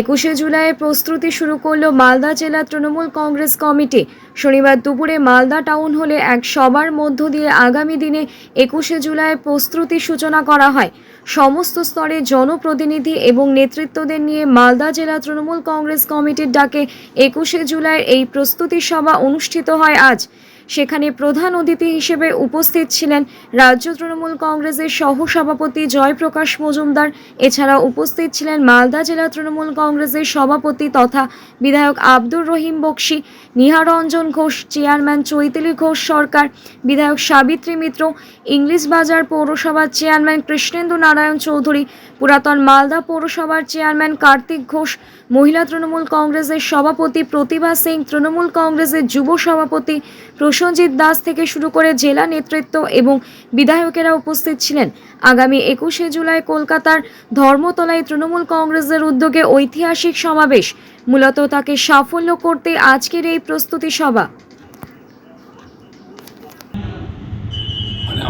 একুশে জুলাইয়ের প্রস্তুতি শুরু করল মালদা জেলা তৃণমূল কংগ্রেস কমিটি। শনিবার দুপুরে মালদা টাউন হলে এক সবার মধ্য দিয়ে আগামী দিনে একুশে জুলাইয়ের প্রস্তুতি সূচনা করা হয়। সমস্ত স্তরে জনপ্রতিনিধি এবং নেতৃত্বদের নিয়ে মালদা জেলা তৃণমূল কংগ্রেস কমিটির ডাকে একুশে জুলাইয়ের এই প্রস্তুতি সভা অনুষ্ঠিত হয় আজ। সেখানে প্রধান অতিথি হিসেবে উপস্থিত ছিলেন রাজ্য তৃণমূল কংগ্রেসের সহসভাপতি জয়প্রকাশ মজুমদার। এছাড়া উপস্থিত ছিলেন মালদা জেলা তৃণমূল কংগ্রেসের সভাপতি তথা বিধায়ক আব্দুর রহিম বক্সি নিহারঞ্জন ঘোষ, চেয়ারম্যান চৈতালি ঘোষ সরকার, বিধায়ক সাবিত্রী মিত্র, ইংলিশ বাজার পৌরসভার চেয়ারম্যান কৃষ্ণেন্দু নারায়ণ চৌধুরী, পুরাতন মালদা পৌরসভার চেয়ারম্যান কার্তিক ঘোষ, মহিলা তৃণমূল কংগ্রেসের সভাপতি প্রতিভা সিং, তৃণমূল কংগ্রেসের যুব সভাপতি প্রসঞ্জিৎ দাস থেকে শুরু করে জেলা নেতৃত্ব এবং বিধায়কেরা উপস্থিত ছিলেন। আগামী একুশে জুলাই কলকাতার ধর্মতলায় তৃণমূল কংগ্রেসের উদ্যোগে ঐতিহাসিক সমাবেশ। মূলত তাকে সাফল্য করতে আজকের এই প্রস্তুতি সভা। মানে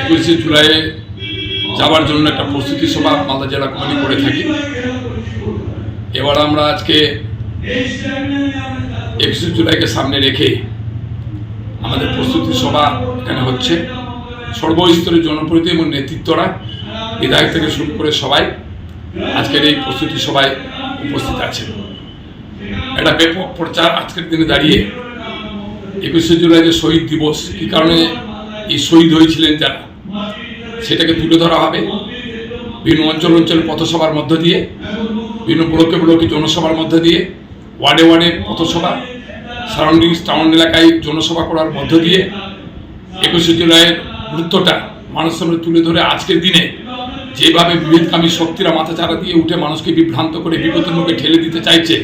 একুশে জন্য একটা প্রস্তুতি সভা মালদা জেলা কমিটি করে থাকি। এবার আমরা আজকে একুশে জুলাইকে সামনে রেখে আমাদের প্রস্তুতি সভা এখানে হচ্ছে। সর্বস্তরের জনপ্রতিনিধি এবং নেতৃত্বরা বিধায়ক থেকে শুরু করে সবাই আজকের এই প্রস্তুতি সভায় উপস্থিত আছেন। একটা ব্যাপক প্রচার আজকের দিনে দাঁড়িয়ে একুশে জুলাই যে শহীদ দিবস, কী কারণে এই শহীদ হয়েছিলেন যারা, সেটাকে তুলে ধরা হবে। বিভিন্ন অঞ্চল অঞ্চল পথসভার মধ্য দিয়ে, বিভিন্ন ব্লকে ব্লকে জনসভার মধ্য দিয়ে ওয়ার্ডে ওয়ার্ডে পথসভা সারাউন্ডিংস টাউন এলাকায় জনসভা করার মধ্য দিয়ে একুশে জুলাইয়ের গুরুত্বটা মানুষের সামনে তুলে ধরে আজকের দিনে যেভাবে বিভেদকামী শক্তিরা মাথা চারা দিয়ে উঠে মানুষকে বিভ্রান্ত করে বিপদের মুখে ঠেলে দিতে চাইছে,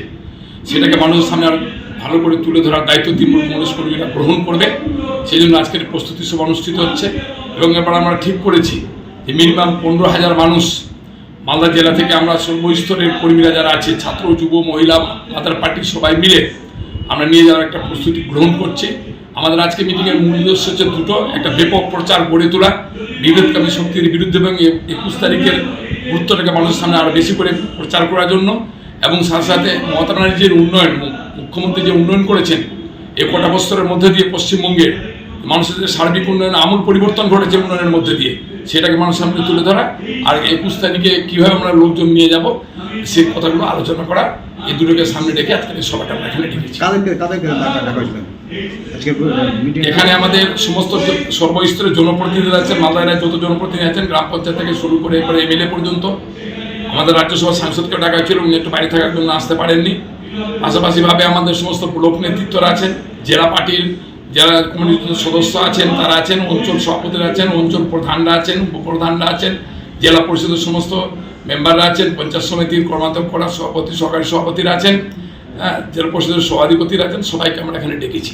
সেটাকে মানুষের সামনে আর ভালো করে তুলে ধরার দায়িত্ব তৃণমূল কংগ্রেস গ্রহণ করবে সেই জন্য আজকের প্রস্তুতি সভা অনুষ্ঠিত হচ্ছে এবং এবার আমরা ঠিক করেছি যে মিনিমাম পনেরো হাজার মানুষ মালদা জেলা থেকে আমরা সর্বস্তরের কর্মীরা যারা আছে, ছাত্র, যুব, মহিলা, মাদার পার্টির সবাই মিলে আমরা নিয়ে যাওয়ার একটা প্রস্তুতি গ্রহণ করছি। আমাদের আজকে মিটিংয়ের মূল উদ্দেশ্য হচ্ছে দুটো, একটা ব্যাপক প্রচার গড়ে তোলা বিভেদকামী শক্তির বিরুদ্ধে এবং একুশ তারিখের গুরুত্বটাকে মানুষের সামনে আরও বেশি করে প্রচার করার জন্য এবং সাথে সাথে মমতা ব্যানার্জির উন্নয়ন মুখ্যমন্ত্রী যে উন্নয়ন করেছেন, এ কটা বছরের মধ্যে দিয়ে পশ্চিমবঙ্গের মানুষের যে সার্বিক উন্নয়ন, আমূল পরিবর্তন ঘটেছে উন্নয়নের মধ্যে দিয়ে। সেটাকে মানুষ সামনে তুলে ধরা আর একুশ তারিখে কীভাবে আমরা লোকজন নিয়ে যাব সেই কথাগুলো আলোচনা করা এই দুটোকে সামনে রেখে আজকের এই আমরা এখানে ডেকেছি আজকে এখানে আমাদের সমস্ত সর্বস্তরের জনপ্রতিনিধি আছেন মালদায় যত জনপ্রতিনিধি আছেন গ্রাম পঞ্চায়েত থেকে শুরু করে এবারে এমএলএ পর্যন্ত। আমাদের রাজ্যসভার সাংসদকে ডাকা হয়েছিল উনি একটু বাড়ি থাকার জন্য আসতে পারেননি। পাশাপাশিভাবে আমাদের সমস্ত ব্লক নেতৃত্বরা আছেন জেলা পার্টির যারা কমিটির সদস্য আছেন তারা আছেন অঞ্চল সভাপতিরা আছেন অঞ্চল প্রধানরা আছেন উপপ্রধানরা আছেন জেলা পরিষদের সমস্ত মেম্বাররা আছেন পঞ্চায়েত সমিতির কর্মাধ্যক্ষ করা সভাপতি সহকারী সভাপতিরা আছেন হ্যাঁ জেলা পরিষদের সভাধিপতিরা আছেন সবাইকে আমরা এখানে ডেকেছি।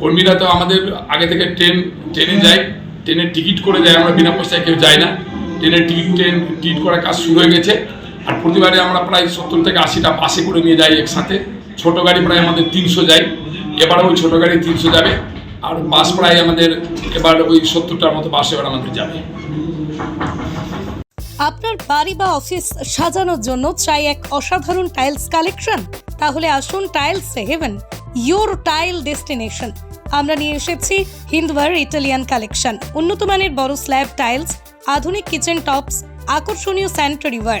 কর্মীরা তো আমাদের আগে থেকে ট্রেন ট্রেনে যায় ট্রেনের টিকিট করে যায় আমরা বিনা পয়সায় কেউ যাই না। ট্রেনের টিকিট ট্রেন টিকিট করার কাজ শুরু হয়ে গেছে। আর প্রতিবারে আমরা প্রায় সত্তর থেকে আশিটা বাসে করে নিয়ে যাই একসাথে। ছোটো গাড়ি প্রায় আমাদের তিনশো যায়। এবার ওই ছোট গাড়ি তিনশো যাবে, আর বাস প্রায় আমাদের এবার ওই সত্তরটার মতো বাস এবার আমাদের যাবে। আপনার বাড়ি বা অফিস সাজানোর জন্য চাই এক অসাধারণ টাইলস কালেকশন? তাহলে আসুন tiles heaven your tile destination. আমরা নিয়ে এসেছি হিন্দওয়ার ইটালিয়ান কালেকশন। উন্নত মানের বড় স্ল্যাব টাইলস, আধুনিক কিচেন টপস, আকর্ষণীয় স্যানিটারি ওয়ার